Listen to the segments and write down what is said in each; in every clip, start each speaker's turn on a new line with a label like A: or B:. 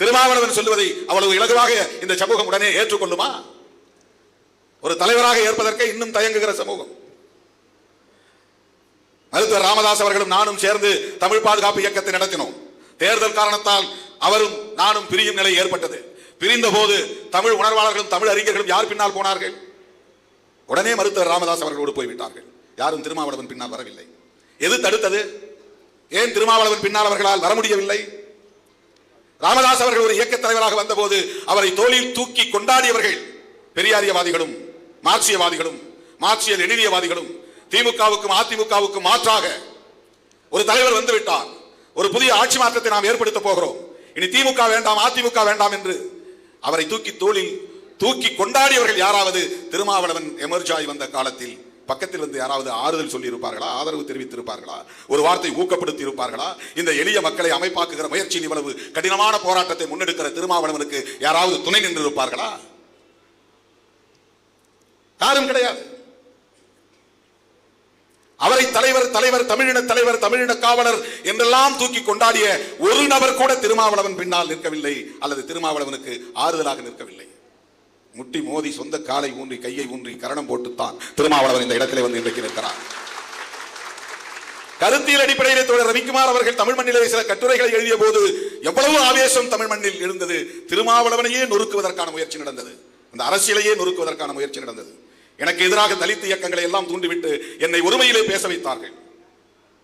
A: திருமாவளவன் சொல்லுவதை அவ்வளவு இலகுவாக இந்த சமூகம் உடனே ஏற்றுக்கொள்ளுமா? ஒரு தலைவராக ஏற்பதற்கு இன்னும் தயங்குகிற சமூகம். மருத்துவர் ராமதாஸ் அவர்களும் நானும் சேர்ந்து தமிழ் பாதுகாப்பு இயக்கத்தை நடத்தினோம். தேர்தல் காரணத்தால் அவரும் நானும் பிரியும் நிலை ஏற்பட்டது. பிரிந்த போது தமிழ் உணர்வாளர்களும் தமிழ் அறிஞர்களும் யார் பின்னால் போனார்கள்? உடனே மருத்துவர் ராமதாஸ் அவர்களோடு போய்விட்டார்கள். யாரும் திருமாவளவன் பின்னால் வரவில்லை. எது தடுத்தது? ஏன் திருமாவளவன் பின்னால் அவர்களால் வர முடியவில்லை? ராமதாஸ் அவர்கள் ஒரு இயக்க தலைவராக வந்தபோது அவரை தோளில் தூக்கி கொண்டாடியவர்கள் பெரியாரியவாதிகளும் மார்க்சியவாதிகளும் மார்க்சிய லெனினியவாதிகளும் திமுகவுக்கும் அதிமுகவுக்கும் மாற்றாக ஒரு தலைவர் வந்துவிட்டார். ஒரு புதிய ஆட்சி மாற்றத்தை நாம் ஏற்படுத்த போகிறோம். இனி திமுக வேண்டாம் அதிமுக வேண்டாம் என்று அவரை தூக்கி தோளில் தூக்கி கொண்டாடியவர்கள் யாராவது திருமாவளவன் எமர்ஜாய் வந்த காலத்தில் பக்கத்தில் இருந்து யாராவது ஆறுதல் சொல்லி இருப்பார்களா ஆதரவு தெரிவித்திருப்பார்களா ஒரு வார்த்தை ஊக்கப்படுத்தி இருப்பார்களா இந்த எளிய மக்களை அமைப்பாக்குகிற முயற்சி இவ்வளவு கடினமான போராட்டத்தை முன்னெடுக்கிற திருமாவளவனுக்கு யாராவது துணை நின்று இருப்பார்களா யாரும் கிடையாது. அவரை தலைவர் தலைவர் தமிழின தலைவர் தமிழின காவலர் என்றெல்லாம் தூக்கி கொண்டாடிய ஒரு நபர் கூட திருமாவளவன் பின்னால் நிற்கவில்லை அல்லது திருமாவளவனுக்கு ஆறுதலாக நிற்கவில்லை. முட்டி மோதி சொந்த காலை ஊன்றி கையை ஊன்றி கரணம் போட்டுத்தான் திருமாவளவன் இந்த இடத்திலே வந்து இன்றைக்கு நிற்கிறார். கருத்தியல் அடிப்படையிலே தோழர் ரவிக்குமார் அவர்கள் தமிழ் மண்ணிலே சில கட்டுரைகளை எழுதிய போது எவ்வளவு ஆவேசம் தமிழ் மண்ணில் இருந்தது. திருமாவளவனையே நொறுக்குவதற்கான முயற்சி நடந்தது. அந்த அரசியலையே நொறுக்குவதற்கான முயற்சி நடந்தது. எனக்கு எதிராக தலித் இயக்கங்களை எல்லாம் தூண்டிவிட்டு என்னை ஒருமையிலே பேச வைத்தார்கள்.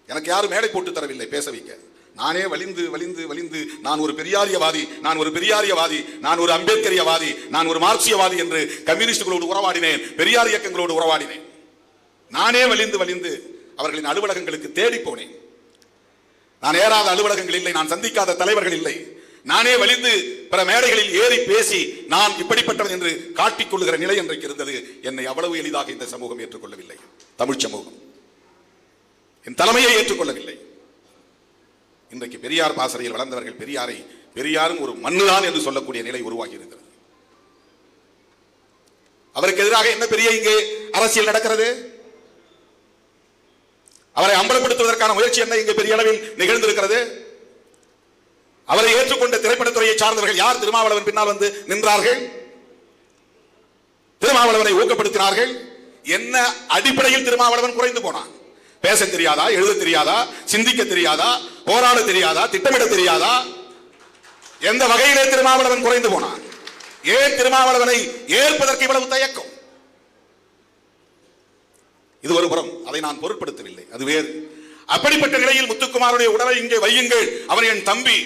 A: எனக்கு யாரும் மேடை போட்டு தரவில்லை பேச வைக்க. நானே வலிந்து வலிந்து வலிந்து நான் ஒரு பெரியாரியவாதி நான் ஒரு பெரியாரியவாதி நான் ஒரு அம்பேத்கரியவாதி நான் ஒரு மார்க்சியவாதி என்று கம்யூனிஸ்டுகளோடு உறவாடினேன் பெரியார் இயக்கங்களோடு உறவாடினேன். நானே வலிந்து வலிந்து அவர்களின் அலுவலகங்களுக்கு தேடி போனேன். நான் ஏறாத அலுவலகங்கள் இல்லை நான் சந்திக்காத தலைவர்கள் இல்லை. நானே வலிந்து பிற மேடைகளில் ஏறி பேசி நான் இப்படிப்பட்டவன் என்று காட்டிக் கொள்ளுகிற நிலை என்றைக்கு இருந்தது. என்னை அவ்வளவு எளிதாக இந்த சமூகம் ஏற்றுக்கொள்ளவில்லை. தமிழ் சமூகம். என் தலைமையை ஏற்றுக்கொள்ளவில்லை. இன்றைக்கு பெரியார் பாசறையில் வளர்ந்தவர்கள் பெரியாரை பெரியாரும் ஒரு மண்ணுதான் என்று சொல்லக்கூடிய நிலை உருவாகி இருக்கிறது அவருக்கு எதிராக என்ன பெரிய இங்கே அரசியல் நடக்கிறது? அவரை அம்பலப்படுத்துவதற்கான முயற்சி என்ன இங்கே பெரிய அளவில் நிகழ்ந்திருக்கிறது? அவரை ஏற்றுக்கொண்ட திரைப்படத்துறையை சார்ந்தவர்கள் யார்? திருமாவளவன் பின்னால் வந்து நின்றார்கள். திருமாவளவனை ஊக்கப்படுத்தினார்கள். என்ன அடிப்படையில் திருமாவளவன் குறைந்து போனான்? பேச தெரியாதா எழுத தெரியாதா சிந்திக்க தெரியாதா போராட தெரியாதா திட்டமிட தெரியாதா? எந்த வகையிலே திருமாவளவன் குறைந்து போனான்? ஏன் திருமாவளவனை ஏற்பதற்கு இவ்வளவு தயக்கம்? இது ஒரு புறம் அதை நான் பொருட்படுத்தவில்லை. அது வேறு. அப்படிப்பட்ட நிலையில் முத்துக்குமாருடைய உடலை இங்கே வையுங்கள். அவன் என் தம்பி.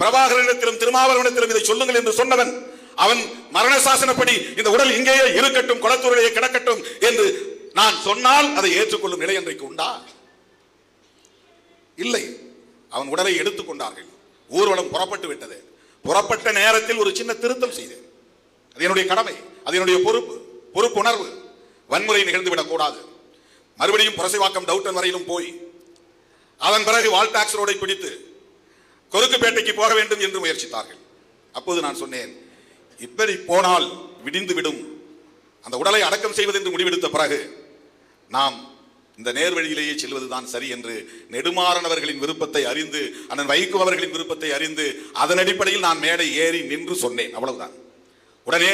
A: பிரபாகரனிடத்திலும் திருமாவளவனிடத்திலும் இதை சொல்லுங்கள் என்று சொன்னவன் அவன் மரண சாசனப்படி இந்த உடல் இங்கேயே இருக்கட்டும் குளத்தூரிலேயே கிடக்கட்டும் என்று நான் சொன்னால் அதை ஏற்றுக்கொள்ளும் நிலை இன்றைக்கு உண்டா? இல்லை. அவன் உடலை எடுத்துக்கொண்டார்கள் ஊர்வலம் புறப்பட்டு விட்டது. புறப்பட்ட நேரத்தில் ஒரு சின்ன திருத்தம் செய்தேன். அது என்னுடைய கடமை அது என்னுடைய பொறுப்பு பொறுப்புணர்வு. வன்முறை நிகழ்ந்து விடக்கூடாது மறுபடியும் புரசைவாக்கம் டவுட்டன் வரையிலும் போய் அதன் பிறகு வால் டாக்ஸ் ரோடை பிடித்து கொருக்குப்பேட்டைக்கு போக வேண்டும் என்று முயற்சித்தார்கள். அப்போது நான் சொன்னேன் இப்படி போனால் விடிந்து விடும். அந்த உடலை அடக்கம் செய்வது என்று முடிவெடுத்த பிறகு நாம் இந்த நேர்வழியிலேயே செல்வதுதான் சரி என்று நெடுமாறனவர்களின் விருப்பத்தை அறிந்து அண்ணன் வைகோ அவர்களின் விருப்பத்தை அறிந்து அதன் அடிப்படையில் நான் மேடை ஏறி நின்று சொன்னேன். அவ்வளவுதான். உடனே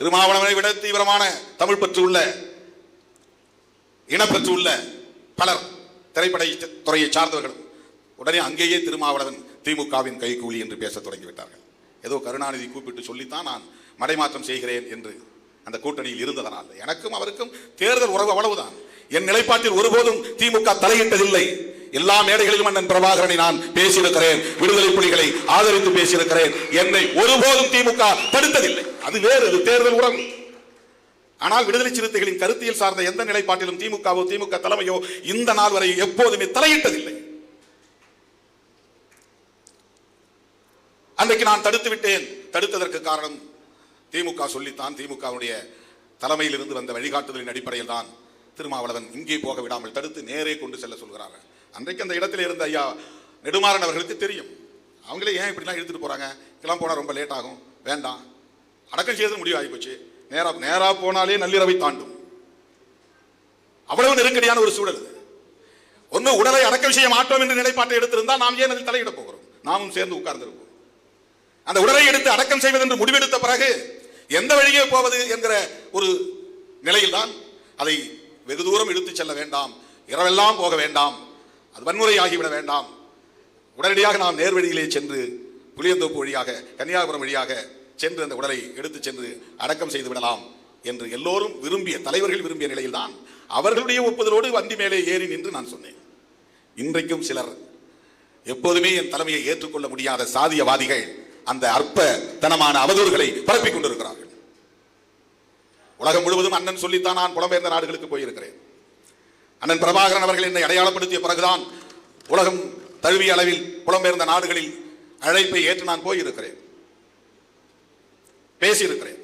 A: திருமாவளவனை விட தீவிரமான தமிழ் பற்று உள்ள இனப்பற்று உள்ள பலர் திரைப்பட துறையை சார்ந்தவர்களும் உடனே அங்கேயே திருமாவளவன் திமுகவின் கைகூலி என்று பேசத் தொடங்கிவிட்டார்கள். ஏதோ கருணாநிதி கூப்பிட்டு சொல்லித்தான் நான் மடைமாற்றம் செய்கிறேன் என்று. அந்த கூட்டணியில் இருந்ததனால். எனக்கும் அவருக்கும் தேர்தல் உறவு அவ்வளவுதான். என் நிலைப்பாட்டில் ஒருபோதும் திமுக தலையிட்டதில்லை. எல்லா மேடைகளிலும் அண்ணன் பிரபாகரனை நான் பேசியிருக்கிறேன். விடுதலை புலிகளை ஆதரித்து பேசியிருக்கிறேன். என்னை ஒருபோதும் திமுக தடுத்ததில்லை. அது வேறு அது தேர்தல் உறவு. ஆனால் விடுதலை சிறுத்தைகளின் கருத்தியல் சார்ந்த எந்த நிலைப்பாட்டிலும் திமுகவோ திமுக தலைமையோ இந்த நாள் வரை எப்போதுமே தலையிட்டதில்லை. அன்றைக்கு நான் தடுத்து விட்டேன் தடுத்ததற்கு காரணம் திமுக சொல்லித்தான் திமுகவுடைய தலைமையிலிருந்து வந்த வழிகாட்டுதலின் அடிப்படையில் தான் திருமாவளவன் இங்கே போக விடாமல் தடுத்து நேரே கொண்டு செல்ல சொல்கிறாங்க. அன்றைக்கு அந்த இடத்துல இருந்த ஐயா நெடுமாறன் அவர்களுக்கு தெரியும். அவங்களே ஏன் இப்படிலாம் எடுத்துகிட்டு போகிறாங்க இதெல்லாம் போனால் ரொம்ப லேட் ஆகும். வேண்டாம். அடக்கம் செய்யறது முடிவு ஆகிப்போச்சு நேராக நேராக போனாலே நள்ளிரவை தாண்டும். அவ்வளவு நெருக்கடியான ஒரு சூழல் ஒன்று உடலை அடக்கம் செய்ய மாட்டோம் என்ற நிலைப்பாட்டை எடுத்திருந்தால் நாம் ஏன் அதில் தலையிட போகிறோம்? நாமும் சேர்ந்து உட்கார்ந்திருப்போம். அந்த உடலை எடுத்து அடக்கம் செய்வது என்று முடிவெடுத்த பிறகு எந்த வழியே போவது என்கிற ஒரு நிலையில்தான் அதை வெகு தூரம் இழுத்துச் செல்ல வேண்டாம் இரவெல்லாம் போக வேண்டாம் அது வன்முறையாகிவிட வேண்டாம். உடனடியாக நாம் நேர்வழியிலே சென்று புளியந்தோப்பு வழியாக கன்னியாகுமரம் வழியாக சென்று அந்த உடலை எடுத்துச் சென்று அடக்கம் செய்து விடலாம் என்று எல்லோரும் விரும்பிய தலைவர்கள் விரும்பிய நிலையில்தான் அவர்களுடைய ஒப்புதலோடு வண்டி மேலே ஏறி நின்று நான் சொன்னேன். இன்றைக்கும் சிலர் எப்போதுமே என் தலைமையை ஏற்றுக்கொள்ள முடியாத சாதியவாதிகள் அந்த அற்பத்தனமான அவதூறுகளை பரப்பிக் கொண்டிருக்கிறார்கள். உலகம் முழுவதும் அண்ணன் சொல்லித்தான் நான் புலம்பெயர்ந்த நாடுகளுக்கு போயிருக்கிறேன். அண்ணன் பிரபாகரன் அவர்கள் என்னை அடையாளப்படுத்திய பிறகுதான் உலகம் தழுவிய அளவில் புலம்பெயர்ந்த நாடுகளில் அழைப்பை ஏற்று நான் போயிருக்கிறேன். பேசியிருக்கிறேன்.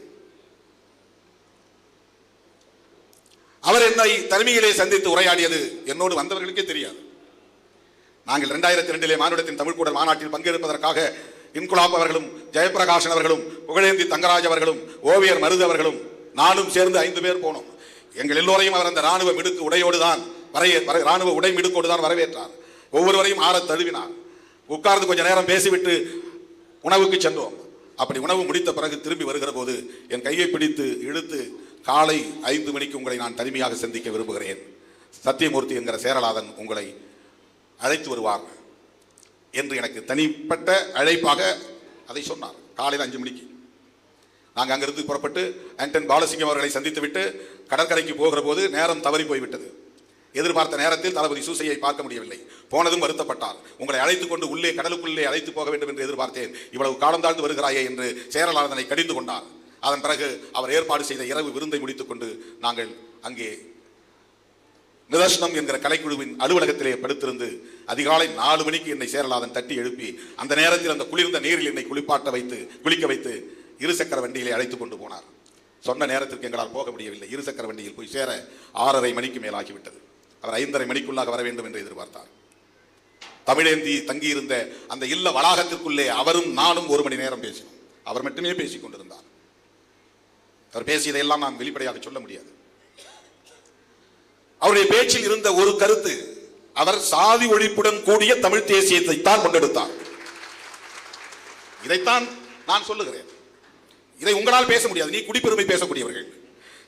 A: அவர் என்னை தனிமையிலே சந்தித்து உரையாடியது என்னோடு வந்தவர்களுக்கே தெரியாது. நாங்கள் இரண்டாயிரத்தி ரெண்டிலே மாநிலத்தின் தமிழ்கூடல் மாநாட்டில் பங்கேற்பதற்காக இன்குலாப் அவர்களும் ஜெயபிரகாஷன் அவர்களும் புகழேந்தி தங்கராஜ் அவர்களும் ஓவியர் மருது அவர்களும் நானும் சேர்ந்து ஐந்து பேர் போனோம். எங்கள் எல்லோரையும் அவர் அந்த ராணுவ மிடுக்கு உடையோடு தான் வரைய வர- ராணுவ உடை மிடுக்கோடு தான் வரவேற்றார். ஒவ்வொருவரையும் ஆற தழுவினார். உட்கார்ந்து கொஞ்ச நேரம் பேசிவிட்டு உணவுக்கு சென்றோம். அப்படி உணவு முடித்த பிறகு திரும்பி வருகிற போது என் கையை பிடித்து இழுத்து காலை ஐந்து மணிக்கு உங்களை நான் தனிமையாக சந்திக்க விரும்புகிறேன். சத்தியமூர்த்தி என்கிற சேரலாதன் உங்களை அழைத்து வருவார் என்று எனக்கு தனிப்பட்ட அழைப்பாக அதை சொன்னார். காலையில் அஞ்சு மணிக்கு. நாங்கள் அங்கிருந்து புறப்பட்டு ஆண்டன் பாலசிங்கம் அவர்களை சந்தித்துவிட்டு கடற்கரைக்கு போகிற போது நேரம் தவறி போய்விட்டது. எதிர்பார்த்த நேரத்தில் தளபதி சூசையை பார்க்க முடியவில்லை. போனதும் வருத்தப்பட்டார். உங்களை அழைத்துக் கொண்டு உள்ளே கடலுக்குள்ளே அழைத்து போக வேண்டும் என்று எதிர்பார்த்தேன். இவ்வளவு காலம் தாழ்ந்து வருகிறாயே என்று சேரலாதனை கடிந்து கொண்டார். அதன் பிறகு அவர் ஏற்பாடு செய்த இரவு விருந்தை முடித்துக் கொண்டு நாங்கள் அங்கே நிதர்சனம் என்கிற கலைக்குழுவின் அலுவலகத்திலே படுத்திருந்து அதிகாலை நாலு மணிக்கு என்னை சேரலாதன் தட்டி எழுப்பி அந்த நேரத்தில் அந்த குளிர்ந்த நீரில் என்னை குளிப்பாட்ட வைத்து குளிக்க வைத்து இருசக்கர வண்டியிலே அழைத்து கொண்டு போனார். சொன்ன நேரத்திற்கு எங்களால் போக முடியவில்லை. இருசக்கர வண்டியில் போய் சேர ஆறரை மணிக்கு மேலாகிவிட்டது. அவர் ஐந்தரை மணிக்குள்ளாக வர வேண்டும் என்று எதிர்பார்த்தார். தமிழேந்தி தங்கியிருந்த அந்த இல்ல வளாகத்திற்குள்ளே அவரும் நானும் ஒரு மணி நேரம் பேசினோம். அவர் மட்டுமே பேசிக் கொண்டிருந்தார். அவர் பேசியதையெல்லாம் நான் வெளிப்படையாக சொல்ல முடியாது. அவருடைய பேச்சில் இருந்த ஒரு கருத்து அவர் சாதி ஒழிப்புடன் கூடிய தமிழ் தேசியத்தை தான் முன்னெடுத்தார் இதைத்தான் நான் சொல்லுகிறேன். இதை உங்களால் பேச முடியாது. நீ குடிப்பெருமை பேசக்கூடியவர்கள்.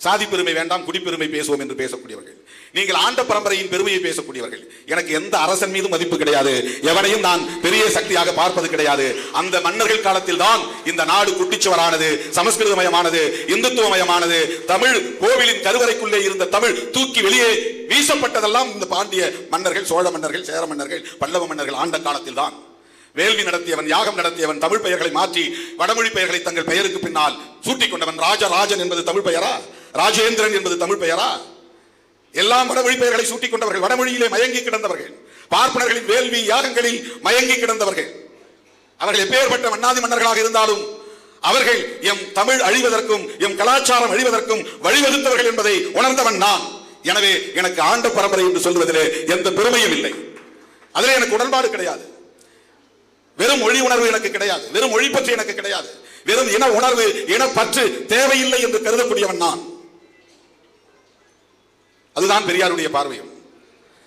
A: சாதி பெருமை வேண்டாம் குடிப்பெருமை பேசுவோம் என்று பேசக்கூடியவர்கள். நீங்கள் ஆண்ட பரம்பரையின் பெருமையை பேசக்கூடியவர்கள். எனக்கு எந்த அரசன் மீதும் மதிப்பு கிடையாது. எவனையும் நான் பெரிய சக்தியாக பார்ப்பது கிடையாது. அந்த மன்னர்கள் காலத்தில் தான் இந்த நாடு குட்டிச்சுவரானது சமஸ்கிருதமயமானது இந்துத்துவமயமானது தமிழ் கோவிலின் கருவறைக்குள்ளே இருந்த தமிழ் தூக்கி வெளியே வீசப்பட்டதெல்லாம் இந்த பாண்டிய மன்னர்கள் சோழ மன்னர்கள் சேர மன்னர்கள் பல்லவ மன்னர்கள் ஆண்ட காலத்தில் தான். வேள்வி நடத்தியவன் யாகம் நடத்தியவன் தமிழ் பெயர்களை மாற்றி வடமொழி பெயர்களை தங்கள் பெயருக்கு பின்னால் சூட்டிக் கொண்டவன் ராஜராஜன் என்பது தமிழ் பெயரா? ராஜேந்திரன் என்பது தமிழ் பெயரா? எல்லாம் வடமொழி பெயர்களை சூட்டிக் கொண்டவர்கள் வடமொழியிலே மயங்கி கிடந்தவர்கள் பார்ப்பனர்களின் வேள்வி யாகங்களில் மயங்கி கிடந்தவர்கள். அவர்கள் எப்பேற்பட்ட மன்னாதி மன்னர்களாக இருந்தாலும் அவர்கள் எம் தமிழ் அழிவதற்கும் எம் கலாச்சாரம் அழிவதற்கும் வழிவகுத்தவர்கள் என்பதை உணர்ந்தவன் நான். எனவே எனக்கு ஆண்ட பரம்பரை என்று சொல்வதிலே எந்த பெருமையும் இல்லை. அதிலே எனக்கு உடன்பாடு கிடையாது. வெறும் மொழி உணர்வு எனக்கு கிடையாது. வெறும் மொழி பற்றி எனக்கு கிடையாது. வெறும் இன உணர்வு இனப்பற்று தேவையில்லை என்று கருதக்கூடியவன் நான். அதுதான் பெரியாருடைய பார்வையும்.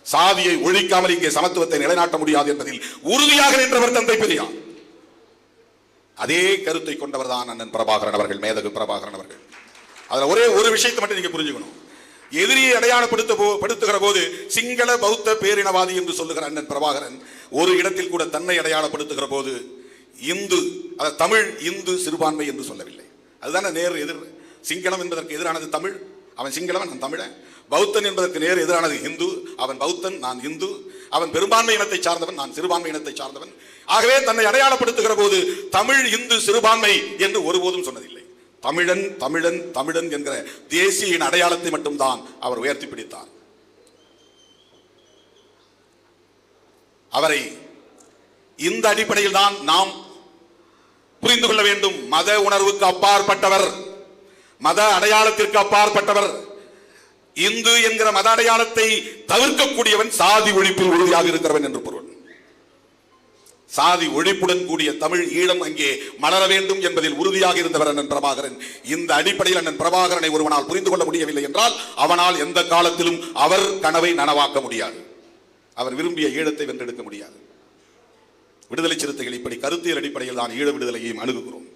A: சாதியை ஒழிக்காமல் இங்கே சமத்துவத்தை நிலைநாட்ட முடியாது என்பதில் உறுதியாக நின்றவர் தந்தை பெரியார். அதே கருத்தை கொண்டவர் தான் அண்ணன் பிரபாகரன் அவர்கள் மேதகு பிரபாகரன் அவர்கள். அதில் ஒரே ஒரு விஷயத்தை மட்டும் நீங்க புரிஞ்சுக்கணும். எதிரியை அடையாளப்படுத்த படுத்துகிற போது சிங்கள பௌத்த பேரினவாதி என்று சொல்லுகிற அண்ணன் பிரபாகரன் ஒரு இடத்தில் கூட தன்னை அடையாளப்படுத்துகிற போது இந்து அதாவது தமிழ் இந்து சிறுபான்மை என்று சொல்லவில்லை. அதுதானே நேர் எதிர். சிங்களம் என்பதற்கு எதிரானது தமிழ். அவன் சிங்களவன் நான் தமிழன். பௌத்தன் என்பதற்கு நேர் எதிரானது ஹிந்து. அவன் பௌத்தன் நான் ஹிந்து. அவன் பெரும்பான்மை இனத்தை சார்ந்தவன் நான் சிறுபான்மை இனத்தை சார்ந்தவன். ஆகவே தன்னை அடையாளப்படுத்துகிற போது தமிழ் இந்து சிறுபான்மை என்று ஒருபோதும் சொன்னதில்லை. தமிழன் தமிழன் தமிழன் என்கிற தேசிய அடையாளத்தை மட்டும்தான் அவர் உயர்த்தி பிடித்தார். அவரை இந்த அடிப்படையில் தான் நாம் புரிந்து கொள்ள வேண்டும். மத உணர்வுக்கு அப்பாற்பட்டவர் மத அடையாளத்திற்கு அப்பாற்பட்டவர். இந்து என்கிற மத அடையாளத்தை தவிர்க்கக்கூடியவன் சாதி ஒழிப்பில் உறுதியாக இருக்கிறவன் என்று பொருள். சாதி ஒழிப்புடன் கூடிய தமிழ் ஈழம் அங்கே மலர வேண்டும் என்பதில் உறுதியாக இருந்தவர் அண்ணன் பிரபாகரன். இந்த அடிப்படையில் அண்ணன் பிரபாகரனை ஒருவனால் புரிந்து கொள்ள முடியவில்லை என்றால் அவனால் எந்த காலத்திலும் அவர் கனவை நனவாக்க முடியாது. அவர் விரும்பிய ஈழத்தை வென்றெடுக்க முடியாது. விடுதலை சிறுத்தைகள் இப்படி கருத்தியல் அடிப்படையில் தான் ஈழ விடுதலையையும் அணுகுகிறோம்.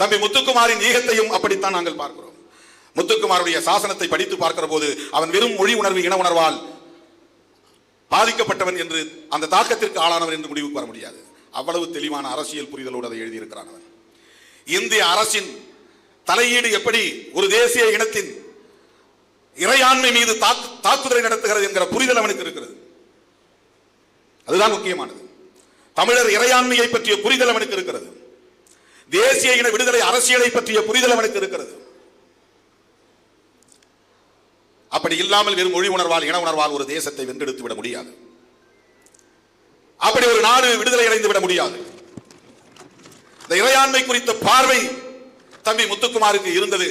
A: தம்பி முத்துக்குமாரின் ஈகத்தையும் அப்படித்தான் நாங்கள் பார்க்கிறோம். முத்துக்குமாருடைய சாசனத்தை படித்து பார்க்கிற போது அவன் வெறும் மொழி உணர்வு இன உணர்வால் பாதிக்கப்பட்டவன் என்று அந்த தாக்கத்திற்கு ஆளானவன் என்று முடிவுக்கு வர முடியாது. அவ்வளவு தெளிவான அரசியல் புரிதலோடு அதை எழுதியிருக்கிறான் அவன். இந்திய அரசின் தலையீடு எப்படி ஒரு தேசிய இனத்தின் இறையாண்மை மீது தாக்குதலை நடத்துகிறது என்கிற புரிதல் அவனுக்கு இருக்கிறது. அதுதான் முக்கியமானது. தமிழர் இறையாண்மையை பற்றிய புரிதல் அவனுக்கு இருக்கிறது. தேசிய இன விடுதலை அரசியலை பற்றிய புரிதல் அவனுக்கு இருக்கிறது. அப்படி இல்லாமல் வெறும் மொழி உணர்வால் இன உணர்வால் ஒரு தேசத்தை வென்றெடுத்து விட முடியாது. அப்படி ஒரு நாடு விடுதலை அடைந்து விட முடியாது. இந்த இறையாண்மை குறித்த பார்வை தம்பி முத்துக்குமாருக்கு இருந்தது.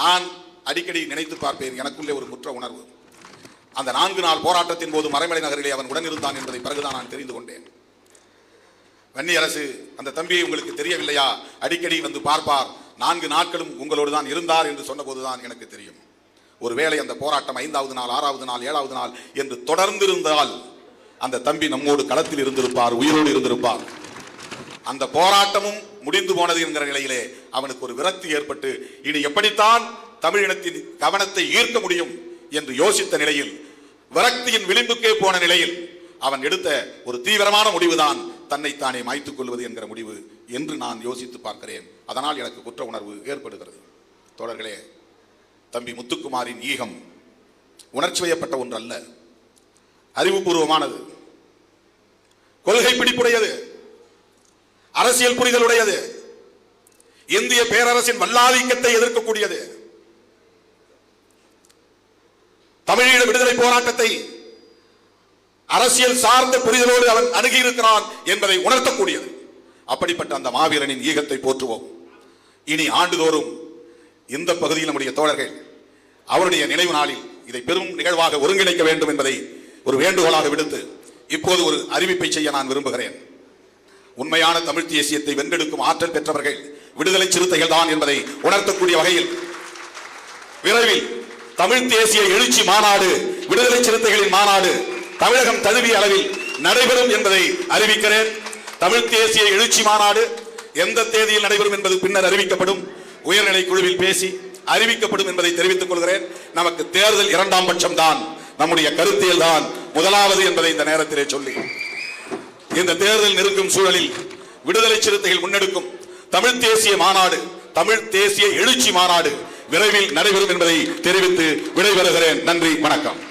A: நான் அடிக்கடி நினைத்து பார்ப்பேன் எனக்குள்ளே ஒரு குற்ற உணர்வு. அந்த நான்கு நாள் போராட்டத்தின் போது மறைமலை நகரிலே அவன் உடனிருந்தான் என்பதை பிறகுதான் நான் தெரிந்து கொண்டேன். வன்னி அரசு அந்த தம்பியை உங்களுக்கு தெரியவில்லையா? அடிக்கடி வந்து பார்ப்பார். நான்கு நாட்களும் உங்களோடு தான் இருந்தார் என்று சொன்னபோதுதான் எனக்கு தெரியும். ஒருவேளை அந்த போராட்டம் ஐந்தாவது நாள் ஆறாவது நாள் ஏழாவது நாள் என்று தொடர்ந்திருந்தால் அந்த தம்பி நம்மோடு களத்தில் இருந்திருப்பார் உயிரோடு இருந்திருப்பார். அந்த போராட்டமும் முடிந்து போனது என்கிற நிலையிலே அவனுக்கு ஒரு விரக்தி ஏற்பட்டு இனி எப்படித்தான் தமிழினத்தின் கவனத்தை ஈர்க்க முடியும் என்று யோசித்த நிலையில் விரக்தியின் விளிம்புக்கே போன நிலையில் அவன் எடுத்த ஒரு தீவிரமான முடிவுதான் தன்னைத்தானே மாய்த்துக் கொள்வது என்கிற முடிவு என்று நான் யோசித்து பார்க்கிறேன். அதனால் எனக்கு குற்ற உணர்வு ஏற்படுகிறது. தொடர்களே தம்பி முத்துக்குமாரின் ஈகம் உணர்ச்சி வயப்பட்ட ஒன்று அல்ல அறிவுபூர்வமானது. கொள்கை பிடிப்புடையது. அரசியல் புரிதலுடையது. இந்திய பேரரசின் வல்லாதிக்கத்தை எதிர்க்கக்கூடியது. தமிழீழ விடுதலை போராட்டத்தை அரசியல் சார்ந்த புரிதலோடு அவன் அணுகியிருக்கிறான் என்பதை உணர்த்தக்கூடியது. அப்படிப்பட்ட அந்த மாவீரனின் ஈகத்தை போற்றுவோம். இனி ஆண்டுதோறும் இந்த பகுதியில் நம்முடைய தோழர்கள் அவருடைய நினைவு நாளில் இதை பெரும் நிகழ்வாக ஒருங்கிணைக்க வேண்டும் என்பதை ஒரு வேண்டுகோளாக விடுத்து இப்போது ஒரு அறிவிப்பை செய்ய நான் விரும்புகிறேன். உண்மையான தமிழ் தேசியத்தை வென்றெடுக்கும் ஆற்றல் பெற்றவர்கள் விடுதலை சிறுத்தைகள் தான் என்பதை உணர்த்தக்கூடிய வகையில் விரைவில் தமிழ் தேசிய எழுச்சி மாநாடு விடுதலை சிறுத்தைகளின் மாநாடு தமிழகம் தழுவிய அளவில் நடைபெறும் என்பதை அறிவிக்கிறேன். தமிழ் தேசிய எழுச்சி மாநாடு எந்த தேதியில் நடைபெறும் என்பது பின்னர் அறிவிக்கப்படும். உயர்நிலை குழுவில் பேசி அறிவிக்கப்படும் என்பதை தெரிவித்துக் கொள்கிறேன். நமக்கு தேர்தல் இரண்டாம் பட்சம் தான் நம்முடைய கருத்தியல் தான் முதலாவது என்பதை இந்த நேரத்திலே சொல்லி. இந்த தேர்தல் நெருங்கும் சூழலில் விடுதலை சிறுத்தைகள் முன்னெடுக்கும் தமிழ் தேசிய மாநாடு தமிழ் தேசிய எழுச்சி மாநாடு விரைவில் நடைபெறும் என்பதை தெரிவித்து விடைபெறுகிறேன். நன்றி வணக்கம்.